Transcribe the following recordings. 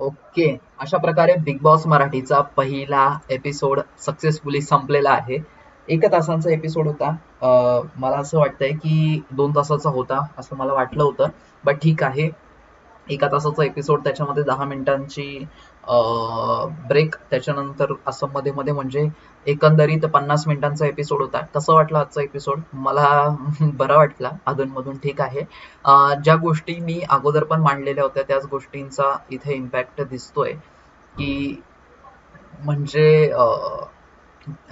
Okay. अशा प्रकारे big boss मराठीचा पहिला एपिसोड सक्सेसफुली संपलेला आहे. एका तासांचा एपिसोड होता. मला असं वाटतंय की दोन तासाचा होता असं मला वाटलं होतं. बट ठीक आहे. एका तासाचा एपिसोड त्याच्यामध्ये दहा मिनिटांची ब्रेक त्याच्यानंतर असं मध्ये मध्ये म्हणजे एकंदरीत पन्नास मिनिटांचा एपिसोड होता. कसं वाटलं आजचा एपिसोड मला बरा वाटला. अधूनमधून ठीक आहे. ज्या गोष्टी मी अगोदर पण मांडलेल्या होत्या त्याच गोष्टींचा इथे इम्पॅक्ट दिसतोय. की म्हणजे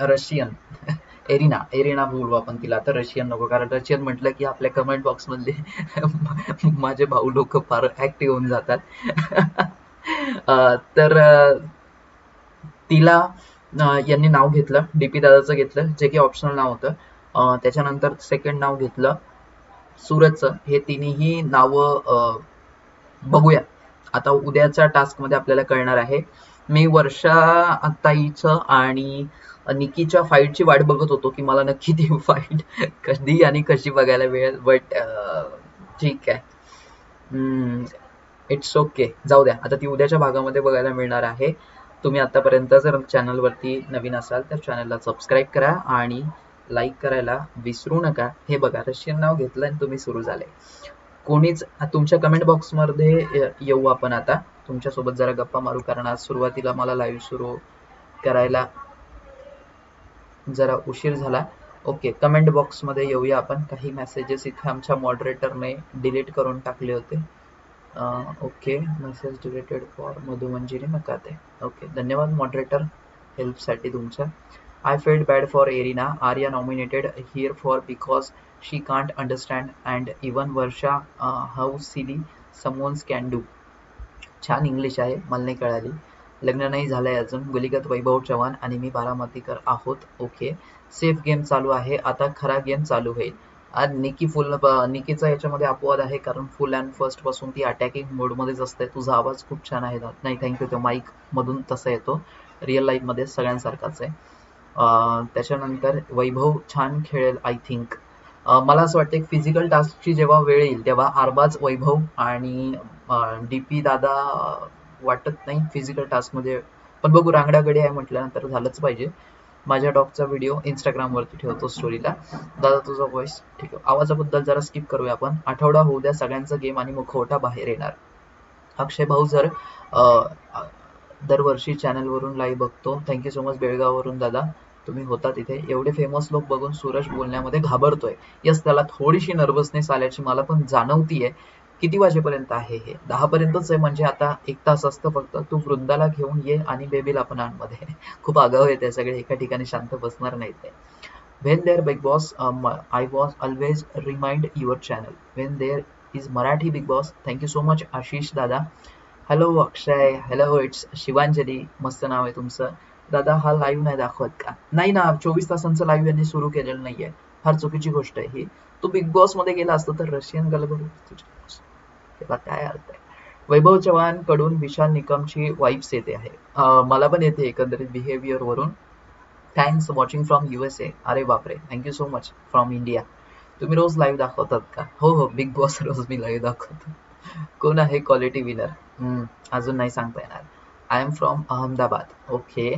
रशियन. एरिना एरिना बोलू आपण तिला आता रशियन नको कारण रशियन म्हटलं की आपल्या कमेंट बॉक्स मधले माझे भाऊ लोक फार ऍक्टिव्ह होऊन जातात. तर तिला यांनी नाव घेतलं डीपी दादाचं घेतलं जे की ऑप्शनल नाव होतं. त्याच्यानंतर सेकंड नाव घेतलं सूरजचं. हे तिन्ही नावं बघूया. आता उद्याच्या टास्कमध्ये आपल्याला कळणार आहे. मी वर्षा ताईचं आणि निकीच्या फाईटची वाट बघत होतो की मला नक्की ती फाईट कधी आणि कशी बघायला मिळेल बट ठीक आहे. इट्स ओके जाऊ द्या. आता ती उद्याच्या भागामध्ये बघायला मिळणार आहे. तुम्ही आतापर्यंत जर चॅनलवरती नवीन असाल तर चॅनलला सबस्क्राईब करा आणि लाईक करायला विसरू नका. हे बघा रशियन नाव घेतलं आणि तुम्ही सुरू झाले. कोणीच तुमच्या कमेंट बॉक्समध्ये येऊ आपण आता. तुमच्यासोबत जरा गप्पा मारू कारण आज सुरुवातीला मला लाईव्ह सुरू करायला जरा उशीर झाला. ओके कमेंट बॉक्समध्ये येऊया आपण. काही मेसेजेस इथे आमच्या मॉडरेटरने डिलीट करून टाकले होते. Okay message deleted for Madhumanjiri Nakate. Okay धन्यवाद मॉडरेटर हेल्पसाठी तुमच्या I failed bad for arena Arya nominated here for because she can't understand and even Varsha how silly someone's can do छान English आहे मला नाही कळाली. लग्न नाही झालंय अजून. गुलिगत वैभव चव्हाण आणि मी बारामतीकर आहोत. ओके सेफ गेम चालू आहे. आता खरा गेम चालू होईल. आज निकी फुल निकीचा याच्यामध्ये अपवाद आहे कारण फुल अँड फर्स्टपासून ती अटॅकिंग मोडमध्येच असते. तुझा आवाज खूप छान आहे. नाही थँक्यू तो माईक मधून तसा येतो. रिअल लाईफमध्ये सगळ्यांसारखाच आहे. त्याच्यानंतर वैभव छान खेळेल आय थिंक मला असं वाटतं फिजिकल टास्कची जेव्हा वेळ येईल तेव्हा आरबाज वैभव आणि डीपी दादा वाटत नाही फिजिकल टास्कमध्ये. पण बघू रांगडा गडी आहे म्हटल्यानंतर झालंच पाहिजे. माझ्या डॉगचा व्हिडिओ इंस्टाग्रामवरती ठेवतो स्टोरीला दादा तुझा व्हॉइस ठीक आहे. आवाजाबद्दल जरा स्किप करूया आपण. आठवडा होऊ द्या सगळ्यांचा गेम आणि मुखवटा बाहेर येणार. अक्षय भाऊ जर दरवर्षी चॅनलवरून लाईव्ह बघतो. थँक्यू सो मच बेळगाववरून दादा. तुम्ही होता तिथे एवढे फेमस लोक बघून सूरज बोलण्यामध्ये घाबरतोय. यस त्याला थोडीशी नर्वसनेस आल्याची मला पण जाणवतीये. किती वाजेपर्यंत आहे हे? दहा पर्यंतच आहे म्हणजे आता एक तास असतं फक्त. तू वृंदाला घेऊन ये आणि बेबीला पण आणमध्ये. खूप आगाव येते सगळे. एका ठिकाणी शांत बसणार नाहीत ते. When there big boss um, i was always remind your channel. When there is marathi big boss thank you so much Ashish दादा hello Akshay hello it's Shivanjali मस्त नाव आहे तुमचं. दादा हा लाईव्ह नाही दाखवत का? नाही ना चोवीस तासांचं लाईव्ह यांनी सुरू केलेलं नाहीये. फार चुकीची गोष्ट आहे ही. तू बिग बॉसमध्ये गेला असतो तर रशियन गलबड त्याला काय अर्थ आहे? वैभव चव्हाणकडून विशाल निकमची वाईब्स येते आहे. मला पण येते एकंदरीत बिहेवियर वरून. थँक्स वॉचिंग फ्रॉम युएसए अरे बापरे thank you so much from India तुम्ही रोज लाईव्ह दाखवतात का? हो हो बिग बॉस रोज मी लाईव्ह दाखवतो. कोण आहे क्वालिटी विनर अजून नाही सांगता येणार. I am from Ahmedabad okay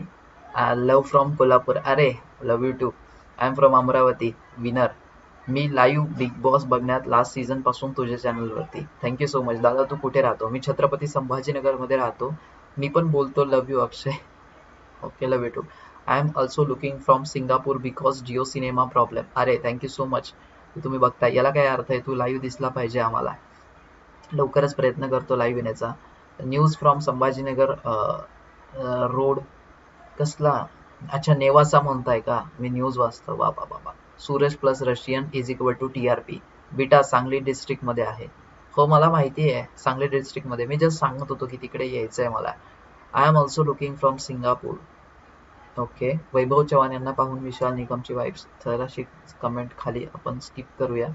love from Kolhapur अरे love you too I am from Amravati winner me live big boss बघण्यात लास्ट सीझनपासून तुझ्या चॅनलवरती थँक्यू सो मच दादा तू कुठे राहतो? मी छत्रपती संभाजीनगरमध्ये राहतो. मी पण बोलतो love you Akshay. Okay love you too I am also looking from Singapore because Jio cinema problem अरे थँक्यू सो मच तुम्ही बघताय. याला काय अर्थ आहे? तू लाईव्ह दिसला पाहिजे आम्हाला. लवकरच प्रयत्न करतो लाईव्ह येण्याचा. न्यूज फ्रॉम संभाजीनगर रोड कसला? अच्छा नेवासा म्हणताय का? मी न्यूज वाचतो. बाबा बाबा Suresh plus Russian is equal to T R P बिटा सांगली डिस्ट्रिक्टमध्ये आहे. हो मला माहिती आहे. सांगली डिस्ट्रिक्टमध्ये. मी जस्ट सांगत होतो की तिकडे यायचं आहे मला. I am also looking from Singapore okay Vaibhav Chavan यांना पाहून विशाल निकमची वाईब्स थराशी कमेंट खाली. आपण स्किप करूया.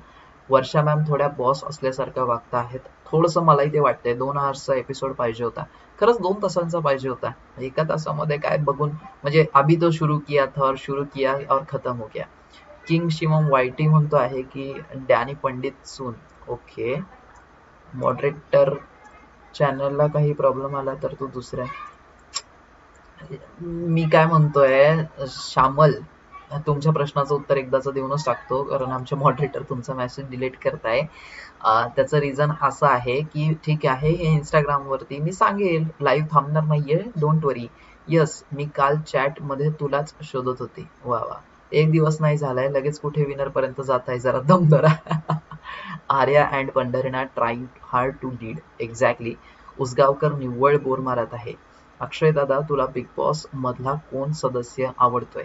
वर्षा मॅम थोड्या बॉस असल्यासारख्या वागता आहेत. थोडंसं मलाही ते वाटतंय. दोन आवर्सचा एपिसोड पाहिजे होता. खरंच दोन तासांचा पाहिजे होता. एका तासामध्ये काय बघून म्हणजे अभी तो शुरू किया था और शुरू किया और खतम हो गया. किंग शिवम वायटी म्हणतो आहे की Danny Pandit soon okay moderator चॅनलला काही प्रॉब्लेम आला तर तू दुसऱ्या मी काय म्हणतोय श्यामल तुमच्या प्रश्नाचं उत्तर एकदाच देऊनच टाकतो कारण आमचे मॉडरेटर तुमचा मेसेज डिलीट करताय. त्याचं रिझन असं आहे की ठीक आहे हे इंस्टाग्राम वरती मी सांगेल लाईव्ह थांबणार नाहीये डोंट वरी यस मी काल चॅटमध्ये तुलाच शोधत होते. वा वा. एक दिवस नाही झालाय लगेच कुठे विनर पर्यंत जात आहे जरा दम धरा. Arya and Pandharinath trying hard to lead exactly Usgaonkar निव्वळ बोर मारत आहे. अक्षय दादा तुला बिग बॉस मधला कोण सदस्य आवडतोय?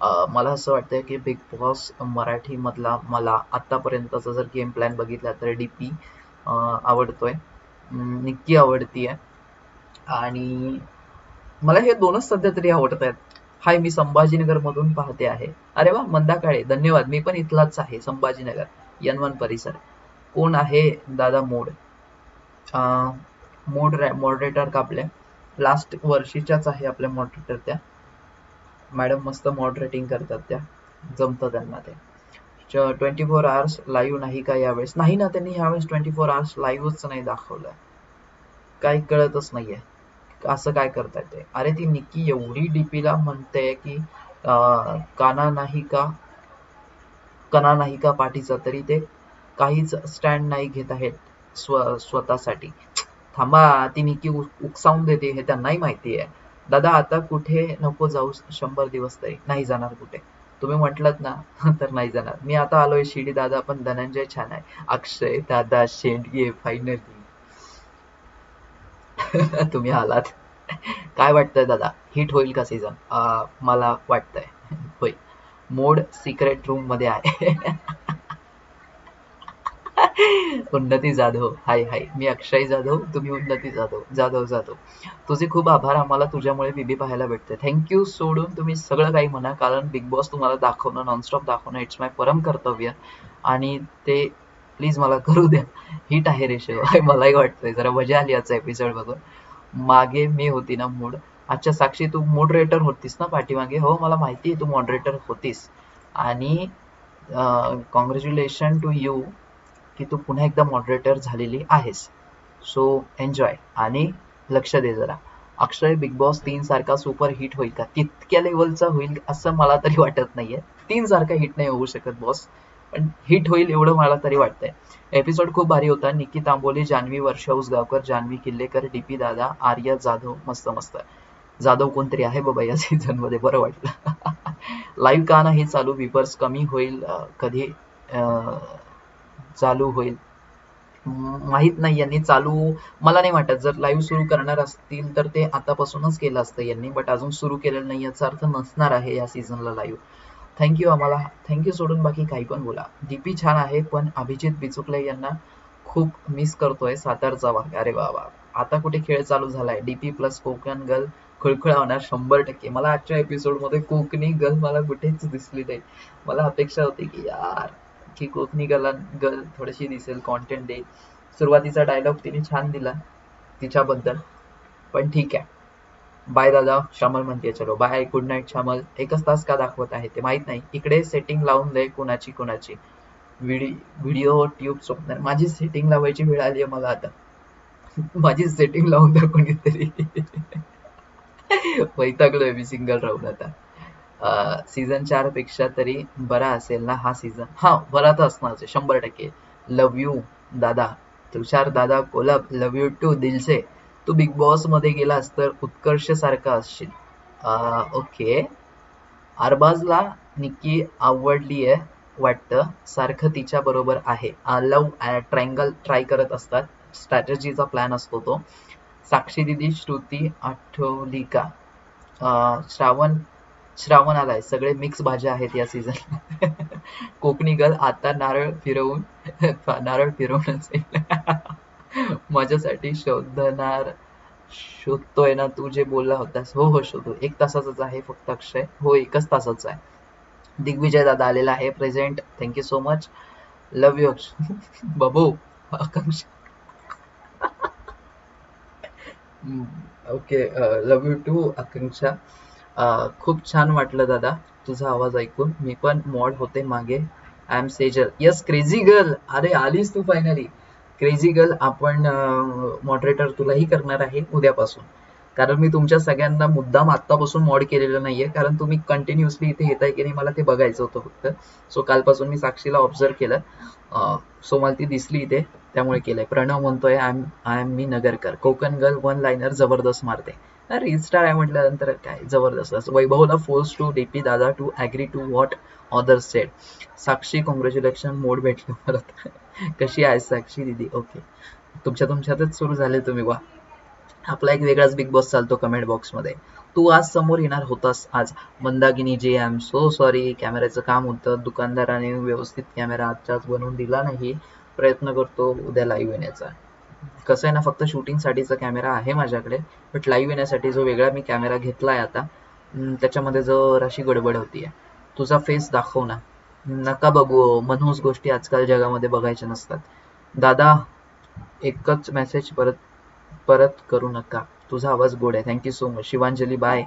मला असं वाटतंय की बिग बॉस मराठी मधला मला आतापर्यंतचा जर गेम प्लॅन बघितला तर डीपी आवडतोय. निक्की आवडतीय. आणि मला हे दोनच सध्या तरी आवडत आहेत. हाय मी संभाजीनगर मधून पाहते आहे. अरे वा मंदा काळे धन्यवाद. मी पण इथलाच आहे संभाजीनगर यनवन परिसर. कोण आहे दादा मोड? मोड मॉडरेटर आपल्या लास्ट वर्षीच्याच आहे आपल्या मॉडरेटर त्या. मॅडम मस्त मॉडरेटिंग करतात त्या. जमतं त्यांना ते. ट्वेंटी फोर आवर्स लाईव्ह नाही का यावेळेस? नाही ना त्यांनी यावेळेस ट्वेंटी फोर आवर्स लाईव्हच नाही दाखवलं. काही कळतच नाहीये. असं काय करताय ते? अरे ती निक्की एवढी डीपीला म्हणते की काना नाही का कना नाही का पाठीचा तरी ते काहीच स्टँड नाही घेत आहेत स्व स्वतःसाठी. थांबा ती निक्की उकसावून देते हे त्यांनाही माहिती आहे दादा आता कुठे नको जाऊ शंभर दिवस तरी. नाही जाणार कुठे. तुम्ही म्हटलत ना तर नाही जाणार. मी आता आलोय शिडी दादा पण धनंजय छान आहे. अक्षय दादा शेंडगे फायनली तुम्ही आलात. काय वाटतंय दादा? हिट होईल का सीझन मला वाटतंय. होईल. मोड सिक्रेट रूममध्ये आहे. उन्नती जाधव. हाय हाय. मी अक्षय जाधव तुम्ही उन्नती जाधव. जाधव जाधव. तुझे खूप आभार. आम्हाला तुझ्यामुळे बीबी पाहायला भेटते थँक्यू सोडून तुम्ही सगळं काही म्हणा. कारण बिग बॉस तुम्हाला दाखवणं नॉनस्टॉप दाखवणं इट्स माय परम कर्तव्य. आणि ते प्लीज मला करू द्या. हिट आहे रे मलाही वाटतंय. जरा मजा आली आजचा एपिसोड बघून. मागे मी होती ना मूड अच्छा साक्षी तू मॉडरेटर होतीस ना पाठीमागे? हो मला माहिती आहे तू मॉडरेटर होतीस. आणि कॉंग्रॅच्युलेशन टू यू की तू पुन्हा एकदा मॉडरेटर झालेली आहेस. सो एन्जॉय आणि लक्ष दे जरा. अक्षय बिग बॉस तीन सारखा सुपर हिट होईल का? तितक्या लेवलचा होईल असं मला तरी वाटत नाहीये. तीन सारखा हिट नाही होऊ शकत बॉस पण हिट होईल एवढं मला तरी वाटतंय. एपिसोड खूप भारी होता. निकी तांबोली जान्हवी वर्षा उसगावकर जान्हवी किल्लेकर डीपी दादा आर्य जाधव मस्त मस्त. जाधव कोणतरी आहे बाबा या सीझनमध्ये? बरं वाटलं. लाईव्ह का नाही चालू? विपर्स कमी होईल कधी? चालू होईल. माहीत नाही यांनी चालू मला नाही वाटत. जर लाईव्ह सुरू करणार असतील तर ते आतापासूनच केलं असतं यांनी बट अजून सुरू केलेलं नाही याचा अर्थ नसणार आहे या सीझनला लाईव्ह थँक्यू आम्हाला थँक्यू सोडून बाकी काही पण बोला. डीपी छान आहे पण अभिजित बिचुकले यांना खूप मिस करतोय सातारचा भाग अरे बाबा आता कुठे खेळ चालू झालाय? डीपी प्लस कोकण गर्ल खुळखुळा होणार शंभर टक्के. मला आजच्या एपिसोडमध्ये कोकणी गर्ल मला कुठेच दिसली नाही. मला अपेक्षा होती की यार की कोकणी गला गर्ल थोडीशी दिसेल कॉन्टेंट देईल सुरुवातीचा डायलॉग तिने छान दिला तिच्याबद्दल. पण ठीक आहे. बाय दादा श्यामल म्हणते चलो बाय गुड नाईट श्यामल एकच तास का दाखवत आहे ते माहीत नाही. इकडे सेटिंग लावून दे कुणाची कुणाची. व्हिडिओ ट्यूब सोपणार माझी सेटिंग लावायची वेळ आली आहे मला आता. माझी सेटिंग लावून द्या कोणीतरी. वैतागलोय मी सिंगल राहून आता. सीझन चारपेक्षा तरी बरा असेल ना हा सीझन हा बरा तर असणार शंभर टक्के. लव यू दादा. तुषार दादा कोलप लव यू टू दिलसे. तू बिग बॉसमध्ये गेलास तर उत्कर्ष सारखा असशील. ओके अरबाजला निक्की आवडली आहे वाटतं. सारखं तिच्या बरोबर आहे. लव ट्रायंगल ट्राय करत असतात. स्ट्रॅटजीचा प्लॅन असतो तो. साक्षी दिदी श्रुती आठवली का श्रावण श्रावण आलाय. सगळे मिक्स भाज्या आहेत या सीझन कोकणी गर्ल आता नारळ फिरवून नारळ फिरवूनच माझ्यासाठी शोधणार शोधतोय ना तू जे बोलला होतास. हो हो शोधू. एक तासाचाच आहे फक्त अक्षय. हो एकच तासाचा आहे. दिग्विजय दादा आलेला आहे present thank you so much love you Babu Akanksha. Okay love you too Akanksha. खूप छान वाटलं दादा तुझा आवाज ऐकून. मी पण मॉड होते मागे. I am Sejal yes crazy girl अरे आलीस तू फायनली क्रेझी गर्ल आपण मॉडरेटर तुलाही करणार आहे उद्यापासून. कारण मी तुमच्या सगळ्यांना मुद्दाम आत्तापासून मॉड केलेलं नाहीये. कारण तुम्ही कंटिन्युअसली इथे येत आहे की नाही मला ते बघायचं होतं फक्त. सो कालपासून मी साक्षीला ऑब्झर्व केलं. सो मला ती दिसली इथे. त्यामुळे केलंय. प्रणव म्हणतोय आय एम आय एम मी Nagarkar. Konkan girl one liner जबरदस्त मारते. रिस्टार आहे म्हटल्यानंतर काय? जबरदस्त. असं वैभवला force to D P to agree to what other set Sakshi congratulation mod भेटले परत. कशी आहे साक्षी दिदी? ओके तुमच्या तुमच्यातच सुरू झाले तुम्ही वा. आपला एक वेगळाच बिग बॉस चालतो कमेंट बॉक्समध्ये तू आज समोर येणार होतास आज. मंदागिनी जे आय एम सो सॉरी कॅमेऱ्याचं काम होतं. दुकानदाराने व्यवस्थित कॅमेरा आजच्याच बनवून दिला नाही. प्रयत्न करतो उद्या लाईव्ह येण्याचा. कसं आहे ना फक्त शूटिंगसाठीचा कॅमेरा आहे माझ्याकडे बट लाईव्ह येण्यासाठी जो वेगळा मी कॅमेरा घेतलाय आता त्याच्यामध्ये जराशी गडबड होतीये तुझा फेस दाखव ना. नका बघू मनहूस गोष्टी आजकाल जगामध्ये बघायच्या नसतात. दादा एकच मेसेज परत परत करू नका. तुझा आवाज गोड आहे. Thank you so much Shivanjali bye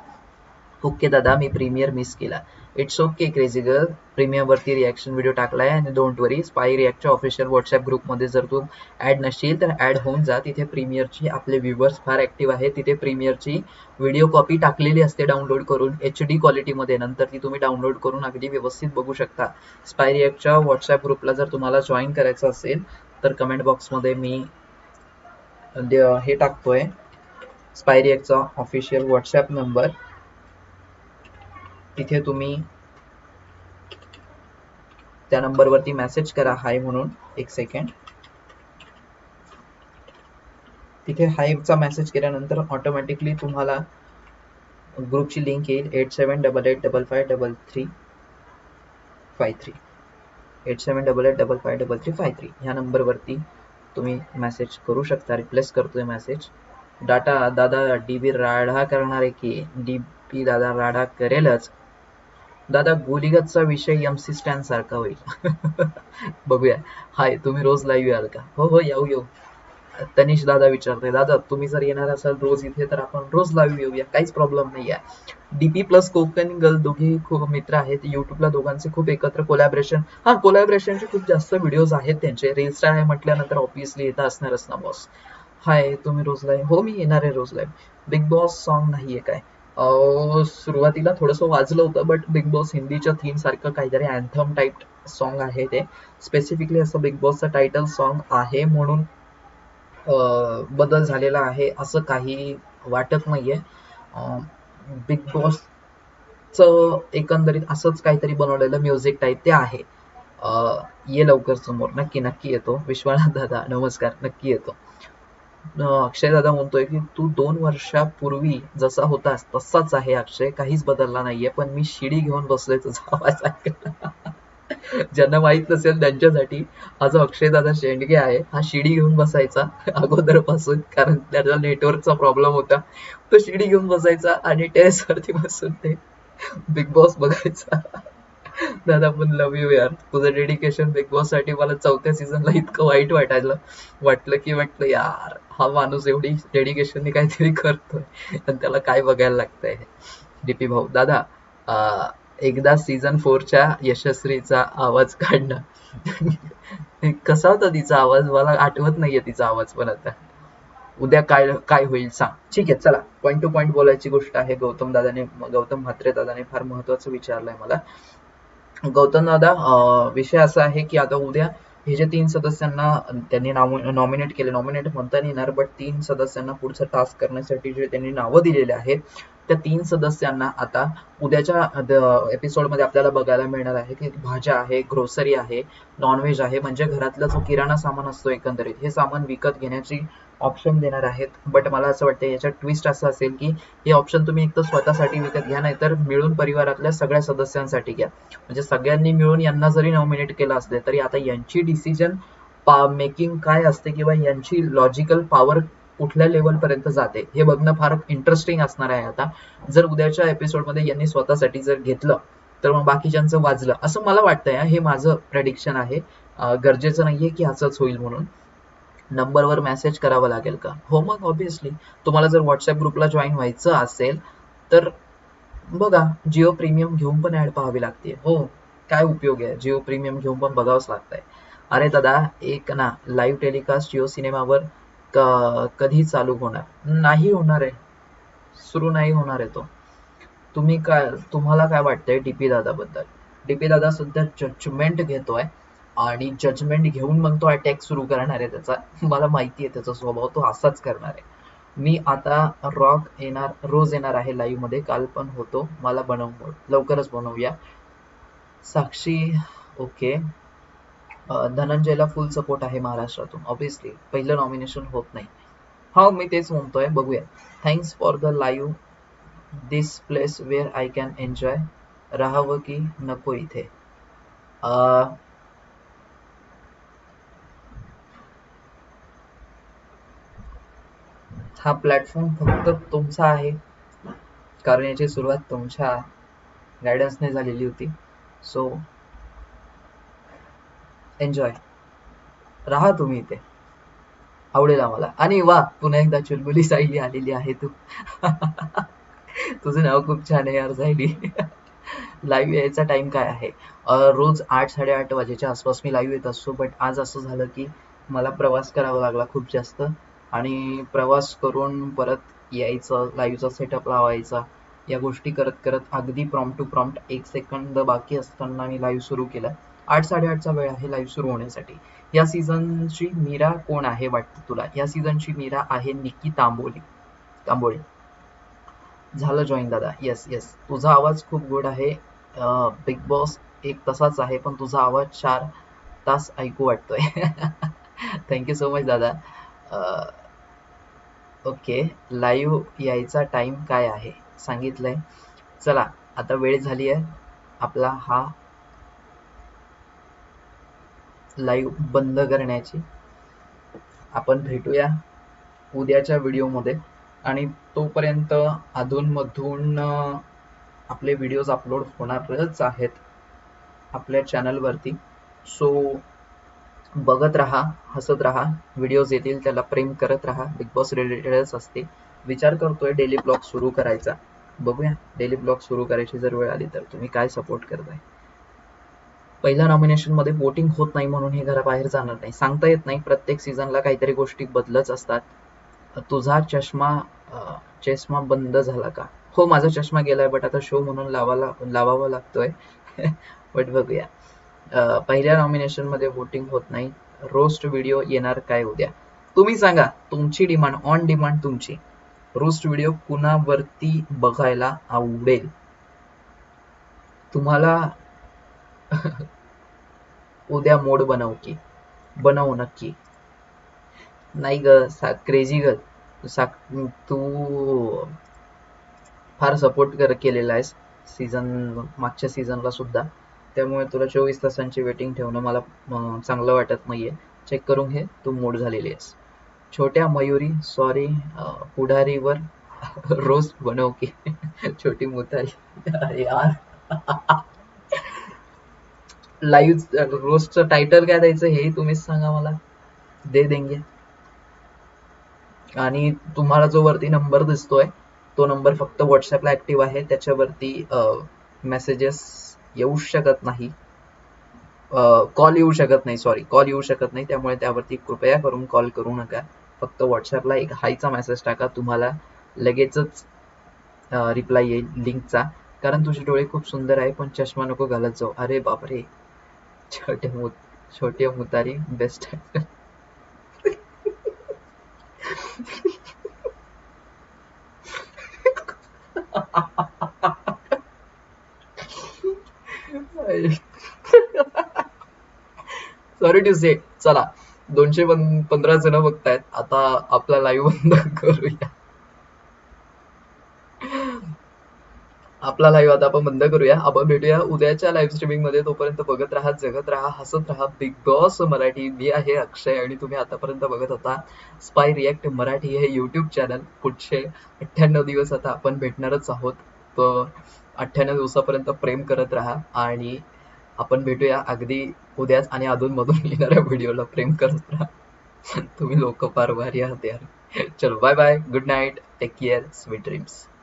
okay दादा मी प्रीमियर मिस केला. इट्स ओके क्रेझी गर्ल प्रीमियरवरती रिॲक्शन व्हिडिओ टाकलाय आणि डोंट वरी स्पाय रिॲक्टच्या ऑफिशियल व्हॉट्सअप ग्रुपमध्ये जर तू ॲड नसशील तर ॲड होऊन जा. तिथे प्रीमियरची आपले व्ह्युअर्स फार ॲक्टिव्ह आहेत. तिथे प्रीमियरची व्हिडिओ कॉपी टाकलेली असते डाउनलोड करून. एच डी क्वालिटीमध्ये नंतर ती तुम्ही डाउनलोड करून अगदी व्यवस्थित बघू शकता. स्पाय रिॲक्टच्या व्हॉट्सअप ग्रुपला जर तुम्हाला जॉईन करायचं असेल तर कमेंट बॉक्समध्ये मी हे टाकतोय. स्पायरिएकचा ऑफिशियल व्हॉट्सअप नंबर तिथे तुम्ही त्या नंबरवरती मेसेज करा हाय म्हणून एक सेकंड तिथे हायचा मेसेज केल्यानंतर ऑटोमॅटिकली तुम्हाला ग्रुपची लिंक येईल eight seven double eight double five double three five three eight seven double eight double five double three five three ह्या नंबरवरती तुम्ही मेसेज करू शकता रिप्लेस करतोय मेसेज डाटा दादा डी बी राढा करणार आहे की डी पी दादा राढा करेलच. दादा गोलीगतचा विषय एम सी स्टँड सारखा होईल. बघूया. हाय तुम्ही रोज लाईव्ह याल का? हो हो येऊ येऊ. तनिष दादा विचारते दादा तुम्ही जर येणार असाल रोज इथे तर आपण रोज लाईव्ह येऊया. काहीच प्रॉब्लेम नाही आहे डीपी प्लस कोकण गर्ल दोघे खूप मित्र आहेत. युट्यूबला दोघांचे खूप एकत्र कोलॅबरेशन हा कोलॅबरेशनचे खूप जास्त व्हिडिओज आहेत त्यांचे. रील स्टार आहे म्हटल्यानंतर ऑब्विसली येता असणारच ना बॉस हाय तुम्ही रोज लाईव्ह हो मी येणार आहे रोज लाईव्ह बिग बॉस सॉन्ग नाहीये काय? सुरुवातीला थोडंसं वाजलं होतं बट बिग बॉस हिंदीच्या थीम सारखं काहीतरी अँथम टाईप सॉन्ग आहे ते. स्पेसिफिकली असं बिग बॉसचं टायटल सॉन्ग आहे म्हणून बदल झालेला आहे असं काही वाटत नाहीये. बिग बॉसचं एकंदरीत असंच काहीतरी बनवलेलं म्युझिक टाईप ते आहे. ये लवकर समोर. नक्की नक्की येतो. विश्वनाथ दादा नमस्कार. नक्की येतो. अक्षय दादा म्हणतोय की तू दोन वर्षापूर्वी जसा होतास तसाच आहे अक्षय. काहीच बदलला नाहीये पण मी शिडी घेऊन बसलोय तुझा आवाज ऐकला ज्यांना माहीत नसेल त्यांच्यासाठी हा जो अक्षय दादा शेंडगे आहे हा शिडी घेऊन बसायचा अगोदरपासून कारण त्याचा नेटवर्कचा प्रॉब्लेम होता. तो शिडी घेऊन बसायचा आणि टेरेसवरती बसून ते बिग बॉस बघायचा. दादा पण लव यू यार. तुझं डेडिकेशन बिग बॉससाठी मला चौथ्या सीझनला इतकं वाईट वाटायला वाटलं की म्हटलं यार. हा माणूस एवढी डेडिकेशनने काहीतरी करतोय. आणि त्याला काय बघायला लागतंय डीपी भाऊ दादा एकदा सीझन फोरच्या यशस्वीचा आवाज काढणं. कसा होता तिचा आवाज? मला आठवत नाहीये तिचा आवाज पण आता. उद्या काय काय होईल सांग. ठीक आहे चला. पॉईंट टू पॉईंट बोलायची गोष्ट आहे. गौतम दादाने गौतम म्हात्रे दादाने फार महत्वाचं विचारलंय मला. गौतम दादा विषय असा आहे की आता उद्या हे जे तीन सदस्यांना त्यांनी नाव नॉमिनेट केले नॉमिनेट म्हणता येणार बट तीन सदस्यांना पुढचा टास्क करण्यासाठी जे त्यांनी नावं दिलेले आहेत त्या तीन सदस्यांना आता उद्याच्या एपिसोडमध्ये आपल्याला बघायला मिळणार आहे की भाज्या आहे ग्रोसरी आहे नॉनव्हेज आहे म्हणजे घरातला जो किराणा सामान असतो एकंदरीत हे सामान विकत घेण्याची ऑप्शन देणार आहेत. बट मला असं वाटतं याच्यात ट्विस्ट असं असेल की हे ऑप्शन तुम्ही एक तर स्वतःसाठी विकत घ्या नाही तर मिळून परिवारातल्या सगळ्या सदस्यांसाठी घ्या. म्हणजे सगळ्यांनी मिळून यांना जरी नॉमिनेट केलं असले तरी आता यांची डिसिजन मेकिंग काय असते किंवा यांची लॉजिकल पॉवर कुठल्या लेवल पर्यंत जाते हे बघणं फार इंटरेस्टिंग असणार आहे आता. जर उद्याच्या एपिसोडमध्ये यांनी स्वतःसाठी जर घेतलं तर मग बाकीच्यांचं वाजलं. असं मला वाटतंय हे. माझं प्रेडिक्शन आहे. गरजेचं नाहीये की असंच होईल म्हणून. नंबरवर मेसेज करावा लागेल का? हो मग ऑब्विसली तुम्हाला जर व्हॉट्सअप ग्रुपला जॉईन व्हायचं असेल तर बघा जिओ प्रीमियम घेऊन पण ऍड पाहावी लागते. हो काय उपयोग आहे? जिओ प्रीमियम घेऊन पण बघावंच लागतंय. अरे दादा एक ना लाईव्ह टेलिकास्ट जिओ सिनेमावर कधी चालू होणार? नाही होणार आहे. सुरू नाही होणार आहे तो. तुम्ही काय तुम्हाला काय वाटतंय डीपी दादाबद्दल? डीपी दादा सध्या जजमेंट घेतोय आणि जजमेंट घेऊन मग तो अटॅक सुरू करणार आहे त्याचा. मला माहिती आहे त्याचा स्वभाव तो असाच करणार आहे. मी आता रॉक येणार रोज येणार आहे लाईव्हमध्ये. काल पण होतो. मला बनव लवकरच बनवूया. साक्षी ओके धनंजयला फुल सपोर्ट आहे महाराष्ट्रातून. ऑब्विसली पहिलं नॉमिनेशन होत नाही. हा मी तेच म्हणतोय. बघूया. Thanks for the live this place where I can enjoy राहावं की नको इथे. हा प्लॅटफॉर्म फक्त तुमचा आहे. कारण याची सुरुवात तुमच्या गायडन्सने झालेली होती. सो एन्जॉय राहा तुम्ही इथे. आवडेल आम्हाला. आणि वा पुन्हा एकदा चुलबुली सायली आलेली आहे तू. तुझं नाव खूप छान आहे यार सायली. लाईव्ह यायचा टाइम काय आहे? रोज आठ साडेआठ वाजेच्या आसपास मी लाईव्ह येत असतो बट आज असं झालं की मला प्रवास करावा लागला खूप जास्त. आणि प्रवास करून परत यायचं लाईव्हचा सेटअप लावायचा या गोष्टी करत करत अगदी प्रॉम्प्ट टू प्रॉम्प्ट एक सेकंद बाकी असताना मी लाईव्ह सुरू केला. आठ साडेआठचा वेळ आहे लाईव्ह सुरू होण्यासाठी. या सीझनची मीरा कोण आहे वाटतं तुला? या सीझनची मीरा आहे निकी तांबोली. तांबोळी. झालं जॉईन दादा. येस येस तुझा आवाज खूप गोड आहे. बिग बॉस एक तसाच आहे पण तुझा आवाज चार तास ऐकू वाटतोय. थँक्यू सो मच दादा. ओके लाईव्ह यायचा टाइम काय आहे? सांगितलंय. चला आता वेळ झाली आहे. आपला हा लाईव्ह बंद करण्याची. आपण भेटूया उद्याच्या व्हिडिओमध्ये. आणि तोपर्यंत अधूनमधून आपले व्हिडिओज अपलोड होणारच आहेत आपल्या चॅनलवरती. सो बघत राहा हसत राहा. व्हिडिओज येतील त्याला प्रेम करत राहा. बिग बॉस रिलेटेडच असते. विचार करतोय डेली ब्लॉग सुरू करायचा. बघूया डेली ब्लॉग सुरू करायची जर वेळ आली तर. तुम्ही काय सपोर्ट करताय? पहिल्या नॉमिनेशनमध्ये वोटिंग होत नाही म्हणून हे घराबाहेर जाणार नाही. सांगता येत नाही प्रत्येक सीझनला काहीतरी गोष्टी बदलत असतात. तुझा चष्मा चष्मा बंद झाला का? हो माझा चष्मा गेलाय बट आता शो म्हणून लावाला लावावा लागतोय. बट बघूया. पहिल्या नॉमिनेशनमध्ये वोटिंग होत नाही. रोस्ट व्हिडिओ येणार काय उद्या? तुम्ही सांगा तुमची डिमांड ऑन डिमांड तुमची. रोस्ट व्हिडिओ कुणावरती बघायला आवडेल? तुम्हाला उद्या मोड बनव की. बनव नक्की. नाही ग सा क्रेझी ग. सा तू फार सपोर्ट कर केलेला आहेस सीझन मागच्या सीझनला सुद्धा. त्यामुळे तुला चोवीस तासांची वेटिंग ठेवणं मला चांगलं वाटत नाहीये. चेक करून घे तू मोड झालेली आहेस. छोट्या मयुरी सॉरी पुढारीवर रोज बनव की. छोटी मुतारी. यार. लाईव्ह रोजचं टायटल काय द्यायचं हे तुम्हीच सांगा मला. दे देंगे. आणि तुम्हाला जो वरती नंबर दिसतोय तो नंबर फक्त व्हॉट्सअपला ऍक्टिव्ह आहे. त्याच्यावरती मेसेजेस येऊ शकत नाही. कॉल येऊ शकत नाही सॉरी कॉल येऊ शकत नाही. त्यामुळे त्यावरती कृपया करून कॉल करू नका. फक्त व्हॉट्सअपला एक हायचा मेसेज टाका. तुम्हाला लगेचच रिप्लाय येईल लिंकचा. कारण तुझे डोळे खूप सुंदर आहे पण चष्मा नको घालत जाऊ. अरे बापरे. छोटे मुत छोटे मुतारी बेस्ट सॉरी टू से चला. दोनशे पंधरा जण बघतायत. आता आपला लाईव्ह बंद करूया. आपला लाईव्ह आता आपण बंद करूया. आपण भेटूया उद्याच्या लाईव्ह स्ट्रीमिंगमध्ये. तोपर्यंत बघत राहा जगत राहा हसत राहा. Big boss Marathi. मी आहे अक्षय आणि तुम्ही आतापर्यंत बघत होता स्पाय रिॲक्ट मराठी. हे युट्यूब चॅनल पुढचे अठ्ठ्याण्णव दिवस आता आपण भेटणारच आहोत. तर अठ्ठ्याण्णव दिवसापर्यंत प्रेम करत राहा आणि आपण भेटूया अगदी उद्याच आणि अधून मधून येणाऱ्या व्हिडिओला प्रेम करत राहा. तुम्ही लोक फार भारी आहात यार. चलो bye bye good night take care sweet dreams